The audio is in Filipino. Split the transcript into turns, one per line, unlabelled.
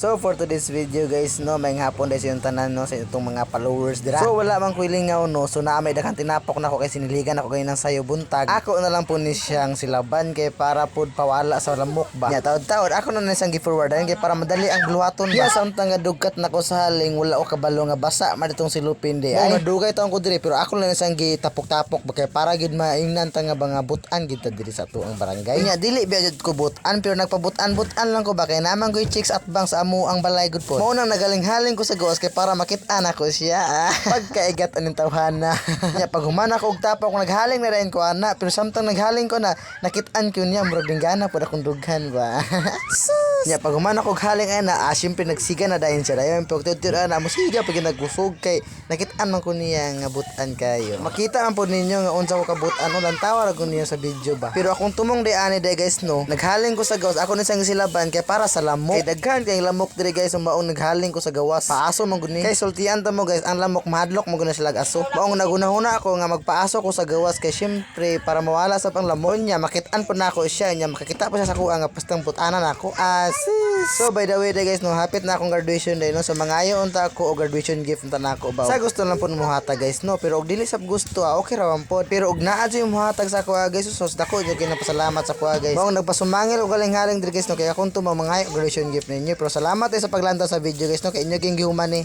So for today's video guys no, may hapon guys yung tanan no sa itong mga followers dira. So wala man ko ilingaw no, so na may daghang tinapok na ko kay siniligan ako kay nang sayo buntag. Ako na lang po ni siyang silaban kay para pud pawala sa lamok ba. Nya taod-taod ako na nisang gi-forwardan kay para madali ang buluhaton ba. Ya samtang nga dugkat nako sa haling wala o kabalo nga basa man itong silupin di. Ay dugay taon ko diri pero ako lang nisang gitapok-tapok ba kay para gid maingnan ta nga mga butan gid ta diri sa tuang barangay. Nya dili biya ko butan pero nagpabutan-butan lang ko ba kay naman ko chicks at bang sa amo ang balay good po. Mao nang nagaling-haling ko sa gawas kay para makit-an ako siya. Pagkaigat aning tawhana. Nya pag humana ko og tapok naghaling na rin ko ana pero samtang naghaling ko na nakit-an ko niya murag dinggana pud akong dughan ba. Nya pag humana ko og haling ana ah, syempre nagsiga na dayon siya dayon pag tutur ana musiga pag nagusog kay nakit-an man ko niya nga butan kayo. Makita man po ninyo nga unsa ko kabutan ulan tawar ko niya sa video ba. Pero akong tumong di ani day guys no, naghaling ko sa gawas ako ni sang silaban kay para sa lamok. Kay daghan kay lamok diri guys ang maong naghaling ko sa gawas. Paaso man gud ni. Kay sultian ta mo guys, ang lamok mahadlok mo gud na sila aso. Maong nagunahuna ako nga magpaaso ko sa gawas kay syempre para mawala sa panglamon niya makit-an po na ako siya niya makakita pa siya sa kuha nga pastang putanan ako. Asis. So by the way day guys no, hapit na akong graduation day no. So mangayo unta ako o graduation gift unta na ako ba. Sa gusto lang po muhatag guys no, pero og dili sab gusto ah, okay ra man po. Pero og naa jud muhatag sa ako ah, guys. So dako jud kay napasalamat sa kuha guys. Maong nagpasumangil og galing-haling diri guys no kay akong tumo mangayo og graduation gift ninyo. Pero salamat eh sa paglanta sa video guys no kay inyo king gihuman ni.